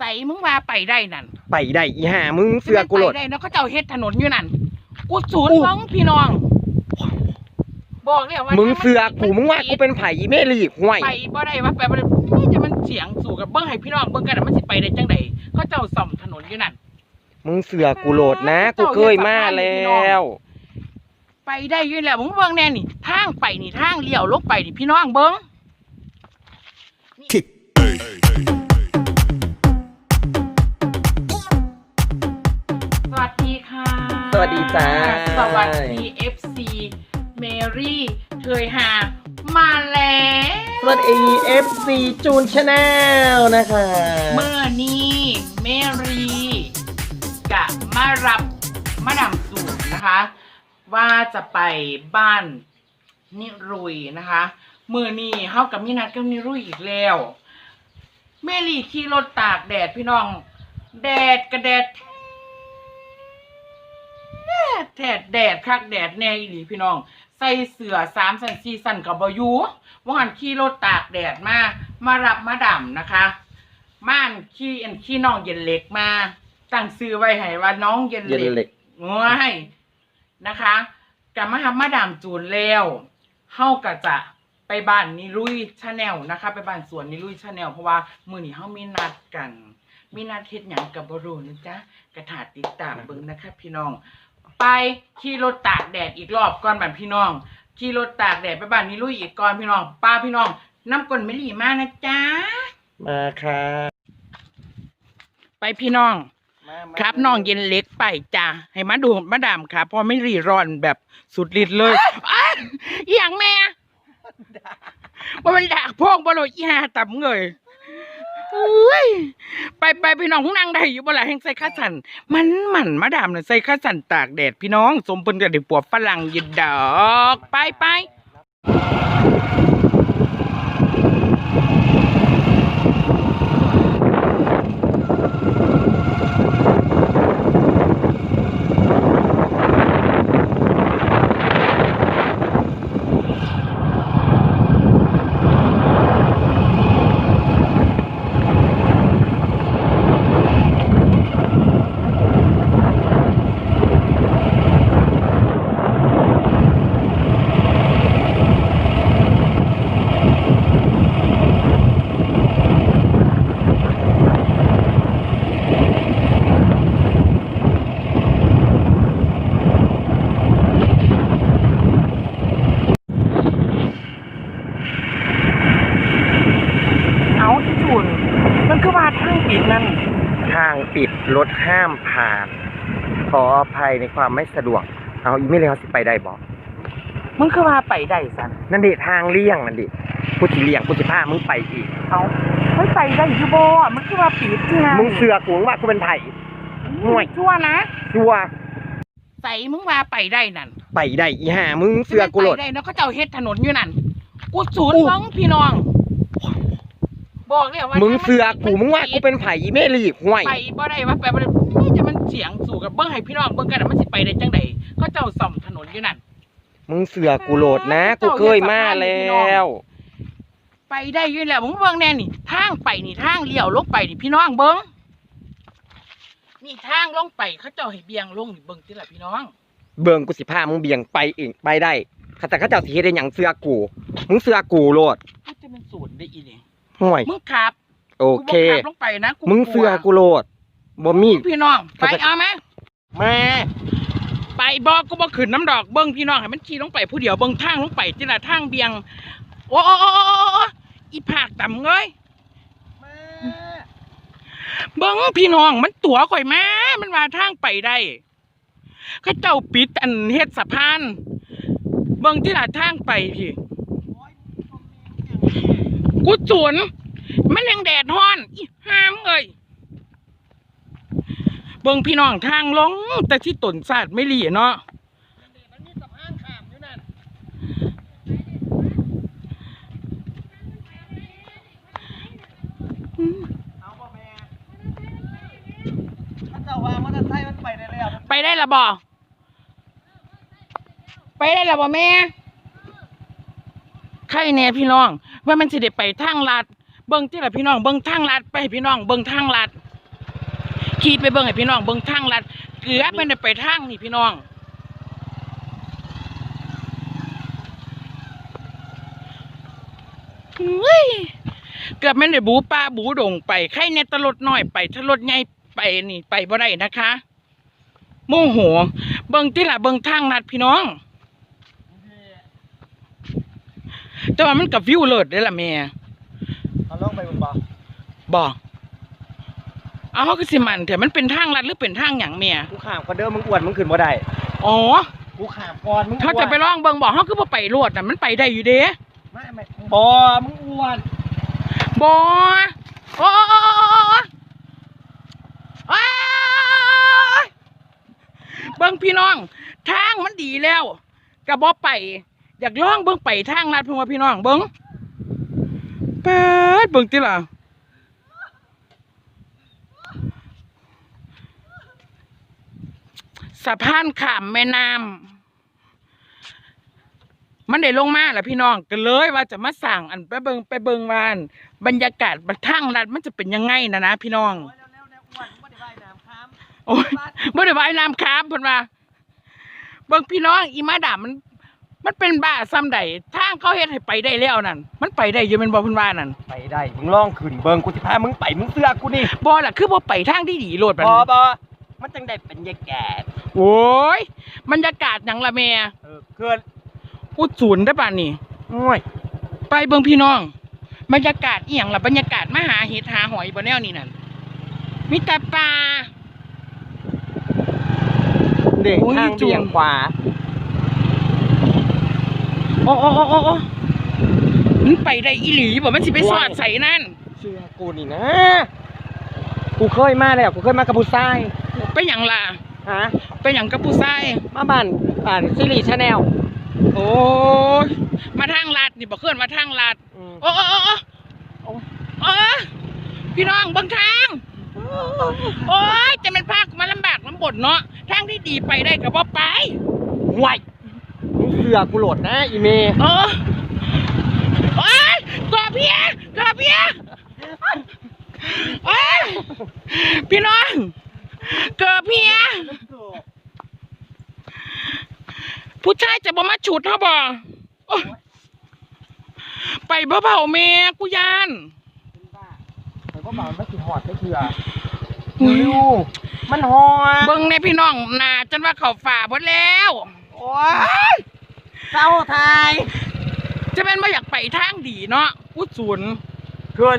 ใส่มึงว่าไปได้นั่นไปได้อีห่ามึงเสือกูโหลดไปได้เนาะเขาเจ้าเฮ็ดถนนอยู่นั่นกูศูนย์อู้เบิ่งพี่น้อง บอกแล้วว่ามึมึงเสือกูมึงว่ากูเป็นไผ่อีเมลีกห่วย ไปบ่ได้ว่าไปบ่ได้นี่จะมันเสียงสู่กับเบิ่งให้พี่น้องเบิ่งกันน่ะมันสิไปได้จังไดเขาเจ้าซ่อมถนนอยู่นั่น มึงเสือกูโหลดนะ กูเคยมาแล้วไปได้อยู่แล้วมึงเบิ่งแน่นี่ทางไปนี่ทางเลี้ยวลงไปนี่พี่น้องเบิ่ง จ้า สวัสดี FC เมรี่เคยหา มาแล้วสวัสดี FC จูนชาแนลนะคะ เมื่อนี้เมรี่กะมารับมาดามสูตรนะคะ ว่าจะไปบ้านนิรุยนะคะเมื่อนี้เฮากับมินัดกับนิรุยอีกแล้วแม่ลี่ขี่รถตากแดดพี่น้อง แดดกระแดดแดดแดดคักแดดแน่อีหลีพี่น้อง ใส่เสื้อสามสันสี่สันกับบอยูว่าหันขี่รถตากแดดมา มารับมาดำนะคะ ม่านขี้อันขี้น้องเย็นเล็กมา ตั้งซื้อไว้ให้ว่าน้องเย็นเย็นเล็กเหล็ก ง่ายนะคะกลับมาทำมาดามจูนแล้วเฮาก็จะไปบ้านนิลุยชาแนลนะคะ ไปบ้านสวนนิลุยชาแนลเพราะว่ามื้อนี้เฮามีนัดกัน มีนัดเฮ็ดหยังกับ่รู้นะจ๊ะกระถาติดตามเบิ่งนะคะ พี่น้อง ไปขี่รถตากแดดอีกรอบก่อนบ้านพี่น้องขี่รถตากแดดไปบ้านนิลุยอีกก่อนพี่น้องป้าพี่น้องน้ำกลนไม่หลีมากนะจ๊ะมาค่ะ ไปพี่น้อง มามาครับน้องเย็นเล็กไปจ้ะให้มาดูมาดามครับเพอไม่รีร้อนแบบสุดฤทธิ์เลยอ้าวอหย่างแม่ว่ามันดักพวกบอลอีหาต่ำเงยเอ้ ยไปไปพี่น้องนั่งได้อยู่บ่ล่ะแห่งใส่ข้าสัน มันมันมาดามน่ะใส่ข้าสันตากแดดพี่น้อง สมเป็นกับเด็กปวบฝรั่งยินดอก ไปไป เอาที่จุนมันคือว่าทางปิดนั่น ทาง ปิดรถห้ามผ่าน ขออภัยในความไม่สะดวก เอาอีเมลเขาสิไปได้บอกมึงคือว่าไปได้สันนั่นดิทางเลี่ยงนั่นดิกูสิเลี่ยงกูสิพามึงไปอีก เอาไม่ไปได้อยู่บ่อะมันคือว่าปิดที่ไงมึงเสือกูมึงว่ากูเป็นไผ่ห่วยชั่วนะชัวร์ใส่มึงว่าไปได้นั่น ไปได้อีห่ามึงเสือกูโหลดไปได้เนาะเขาเจ้าเฮ็ดถนนอยู่นั่น กูศูนย์อู้เบิ่งพี่น้อง บอกเลยว่ามึงถ้าเสือกูมึงว่ากูเป็นไผ่อีเมลีกห่วย ไปบ่ได้ว่าไปบ่ได้นี่จะมันเสียงสู่กับเบิ่งให้พี่น้องเบิ่งกันน่ะมันสิไปได้จังไดเขาเจ้าซ่อมถนนอยู่นั่น มึงเสือกูโหลดนะ กูเคยมาแล้ว ไปได้อยู่แล้วมึงเบิ่งแน่นี่ทางไปนี่ทางเลี้ยวลงไปนี่พี่น้องเบิ่งนี่ทางลงไปเขาเจ้าให้เบี่ยงลงนี่เบิ่งติล่ะพี่น้อง เบิ่งกูสิพามึงเบี่ยงไปเองไปได้ข้าแต่ข้าเจ้าสิเฮ็ดได้หยังเสือกูมึงเสือกูโหลด มันจะเป็นศูนย์ได้อีนี่ ห่วย มึงขับโอเค กูบ่ขับลงไปนะกูมึงเสือกูโหลดบ่มี พี่น้องไปเอาไหมมาไปบอกกูบ่ขึ้นน้ำดอกเบิ้งพี่น้องให้มันขี่ลงไปผู้เดียวเบิ้งทางลงไปจิละทางเบียง โอ้โอ้โอ้โอ้โอ้โอ้อีผากต่ำเงยเบิ้งพี่น้องมันตั๋วข่อยมามันมาทางไปได้เขาเจ้าปิดอันเฮ็ดสะพาน เบิ้งที่ละทางไปพี่ กูสวน มันยังแดดฮ้อนอีห้ามเอ้ยเบิ่งพี่น้องทางลง แต่ที่ตนศาสตร์ไม่หลีเนาะไปได้ละบ่ไปได้ละบ่แม่ใครแน่พี่น้อง ว่ามันสิได้ไปทางลัด เบิ่งที่ละพี่น้องเบิ่งทางลัดไปให้พี่น้องเบิ่งทางลัดขี่ไปเบิ่งให้พี่น้องเบิ่งทางลัดเกือบไม่ได้ไปทางนี่พี่น้องเฮ้ยเกือบไม่ได้บูป้าบูดงไปใครเนี่ยตลดน้อยไปถ้ารถใหญ่ไปนี่ไปบ่ได้นะคะ โมโหเบิ่งติล่ะเบิ่งทางลัดพี่น้องแต่ว่ามันกับวิวเลิศเด้ล่ะแม่ เอาลองไปบนบ่ บอกเอาเขาคือสิมันแต่มันเป็นทางลัดหรือเป็นทางหยังเมียกูข้ามก็เดิมมึงอ้วนมึงขึ้นบ่ได้อ๋อกูข้ามก่อนมึงเขาจะไปลองเบิ่งบอกเขาคือบ่ไปรวดน่ะมันไปได้อยู่เด้ไม่ไม่บ่มึงอ้วนบอโอ้โอ้โอ้โอ้โอ้อ้ายเบิ่งพี่น้อง ทางมันดีแล้วกะบ่ไป อยากลองเบิ่งไปทางลัดเพิ่นว่าพี่น้องเบิ่งแป๊ดเบิ่งติล่ะ สะพานข้ามแม่น้ำมันได้ลงมาแล้วพี่น้องก็เลยว่าจะมาสั่งอันไปเบิงไปเบิงวาอันบรรยากาศบันทั้งรัดมันจะเป็นยังไงนะนะพี่น้องโอ้ยบ่ได้ว่ายน้ำครับเพิ่นว่าเบิ่งพี่น้องอีมาดามัน มันเป็นบ้าซ้ำใดทางเขาเฮ็ดให้ไปได้แล้วนั่นมันไปได้อยู่แม่นบ่เพิ่นว่านั่นไปได้มึงลองขึ้นเบิ่งกูสิพามึงไปมึงเสื้อกูนี่บ่ล่ะคือบ่ไปทางที่ดีโลดบัดบ่นี้บ่ มันจังได้บรรยากาศโอ้ยบรรยากาศหยังล่ะแม่เออเกินอุดศูนย์ได้อป่านนี้ง่วยไปเบิ่งพี่น้อง บรรยากาศอีหยังล่ะบรรยากาศมาหาเห็ดหาหอยบ่แนวนี้นั่นมีแต่ปลา เด็กโอ้ยทางจุ่ม เบี่ยงขวาโอ้โอ้โอ้โอ้โอ้มันไปได้อีหลีบ่มันสิไปสอดใส่นั่น เชื่อกูนี่นะ กูเคยมาแล้วกูเคยมากับผู้ชาย ไปหยังล่ะ ฮะไปหยังกับผู้ชายมาบ้านอ่านซีรีส์ชาแนลโอ้ยมาทางลาดนี่บ่เคลื่อนมาทางลาดโอ้โอ้โอ้โอ้โอ้โอ้พี่น้องเบิ่งทาง โอ้ยจะเป็นภาคมาลำบากลำบนเนาะทางที่ดีไปได้ก็บ่ไปห่วยมึงเสือกูโหลดนะอีเมเออโอ้ยกอเพียกอเพียโอ้ยพี่น้อง กอเพียผู้ชายจะบ่มาฉุดเขาบ่โอ๊ยไปบ่เบาๆแม่กูยานแต่ก็บอกมันสิหอดไม่เถื่ออุ๊ยดูมันหอดเบิ่งในพี่น้องหนาจนว่าเขาฝ่าหมดแล้ว โอ้ยเศร้าทาย จะเป็นว่าอยากไปทางดีเนาะกูศูนย์เกิน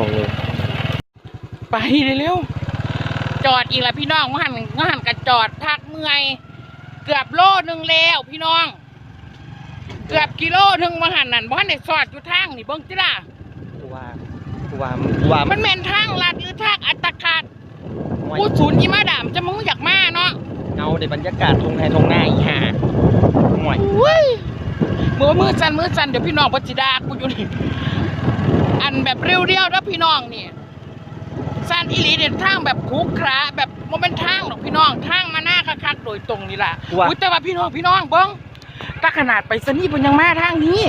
ลงเลย ไปเร็วๆจอดอีกแล้วพี่น้องว่าหันว่าหันกับจอดพักเมื่อย เกือบโลนึงแล้ว พี่น้อง เกือบกิโลนึงมาหันนั่นบ้านในซอดอยู่ทางนี่เบิ่งจิล่ะกูว่ากูว่ากูว่ามันแม่นทางลัดหรือทางอัตคัดห่วยกูศูนย์อีมาดามจะมึงอยากมาเนาะเงาในบรรยากาศทงไทยทงหน้าอีห่าห่วยอุ้ยมือมือสั่นมือสั่นเดี๋ยวพี่น้องปจิดากูอยู่นี่ อันแบบเรียวๆแล้วพี่น้องนี่สั่นอีหลีเด็ดทางแบบคุกคราแบบโมเป็นทางหรอกพี่น้องทางมาหน้าคักๆโดยตรงนี่แหละกูว่า อุ้ยแต่ว่าพี่น้องพี่น้องเบิ้งถ้าขนาดไปสนี่เพิ่นยังมาทางนี้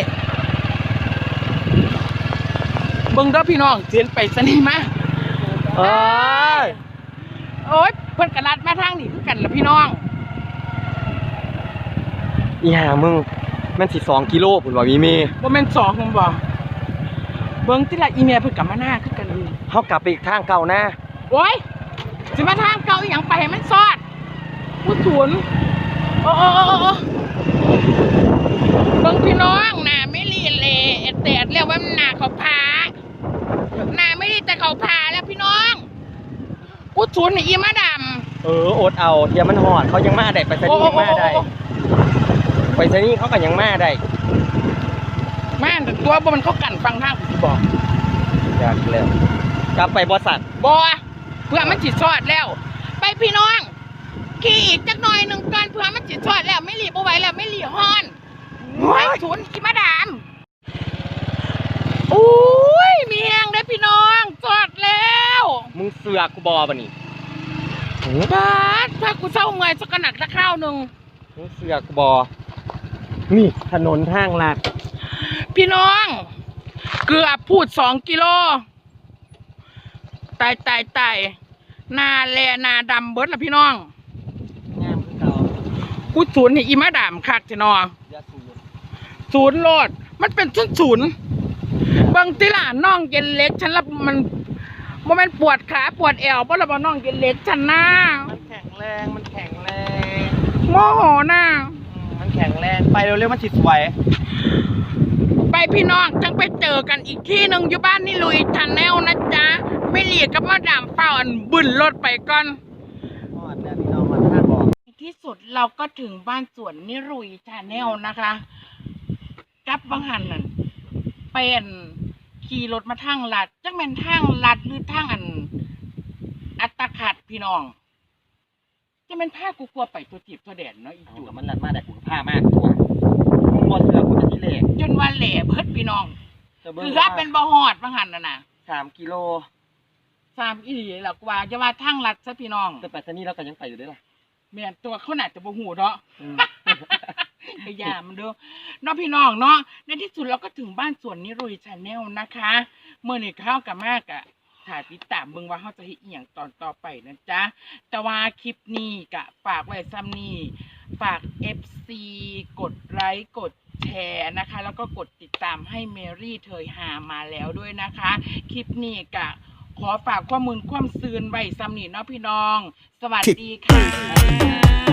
เบิ้งเด้อพี่น้องเจียนไปสนี่มา เอ้ยโอ๊ยเพิ่นกระลัดมาทางนี้คือกันละพี่น้อง อีห่ามึงมันสิสองกิโลผมบอกมีเมบ่แม่นสองผมบ่ เบิ่งที่ละอีเมียพึ่งกลับมาหน้าขึ้นกันเลยเขากลับไปอีกทางเก่านะโอ้ยสิมาทางเก่าอีหยังไปให้มันซอดผู้สวนโอ้โอเบิ่งพี่น้องนะไม่รีเลยแต่เรียกว่ามันหน้าเขาพาหน้าไม่รีแต่เขาพาแล้วพี่น้องผู้สวนนี่อีมาดเอออดเอาเดี๋ยมันหอดเขายังมาได้ไปำสนีมาได้ ไปสนีเขาก็ยังมาได้ แม่นแต่ตัวบ่มันเขากันฟังทางสิบอกอยากแล้วกลับไปบริษัทบ่เพื่อมันจิตซอดแล้ว ไปพี่น้องขี่อีกจักหน่อยหนึ่งก่อนเพื่อมันจิตซอดแล้วไม่หลีบเอาไว้แล้วไม่หลีฮอนไปศูนย์อีมาดามอุ้ยมีแหงได้อพี่น้องจอดแล้วมึงเสือกกูบอปะนี่บาสถ้ากูเศร้าเงยสักกะหนักสักข้าวหนึ่งมึงเสือกกูบอนี่ถนนทางลัด พี่น้อง เกือบพูดสองกิโลตายตายตายหนาแลหนาดำเบิดละพี่น้องงามคือเก่ากูศูนย์นี่อีมาดามคักจะนออย่าสูดศูนย์โลด มันเป็นศูนย์ศูนย์บางทีล่ะน้องเย็นเล็ก ฉันละมันมันมันปวดขาปวดแอวเพราะเราบอกน้องเย็นเล็กฉันหน้ามันแข็งแรงมันแข็งแรงโมโหหน้ามันแข็งแรงไปเร็วๆมันจิตสวยไป พี่น้องจังไปเจอกันอีกที่หนึ่งอยู่บ้านนี่ลุยชาแนลนะจ๊ะไม่เรียกกับมาดามเฝ้าอันบึนรถไปก่อนหอดแล้วพี่น้องมาท่าบอกในที่สุดเราก็ถึงบ้านสวนนิรุยชาแนลนะคะกับบางหันนั่นเป็นขี่รถมาทางลัดจังเป็นทางลัดหรือทางอัน อัตขัดพี่น้องจะเป็นผ้ากูกลัวไปตัวจีบตัวแดนเนาะอีเอาจุกับมันรัดมาแต่กูก็ผ้ามากตัวมึง บอเสือกกูจะที่เหล็กจนว่าแหล่เพิดพี่น้องจะเบิ่งคือถ้าเป็นบ่ฮอดบางหันน่ะนะสามกิโลสามอีหลีหลักว่าจะว่าทางลัดซะพี่น้องแต่ไปสนี่เราก็ยังไปอยู่ด้วยล่ะเมียนตัวเขาน่าจะบ่หูเนาะ อืม พยายามเด้อเน้องพี่น้องเนาะในที่สุดเราก็ถึงบ้านสวนนิรุยชาแนลนะคะเมื่อนี่เข้ากับมากอะถ่ายติดตามเบิ่งว่าเขาจะเฮ็ดอีหยังตอนต่อไปนะจ๊ะแต่ว่าคลิปนี้กะฝากไว้ซ้ำนี่ ฝาก FC กดไลค์กดแชร์นะคะ แล้วก็กดติดตามให้เมรี่เทยหามาแล้วด้วยนะคะ คลิปนี้กะขอฝากข้อมูลความซืนไว้ซ้ำนี่เนาะพี่น้อง สวัสดีค่ะ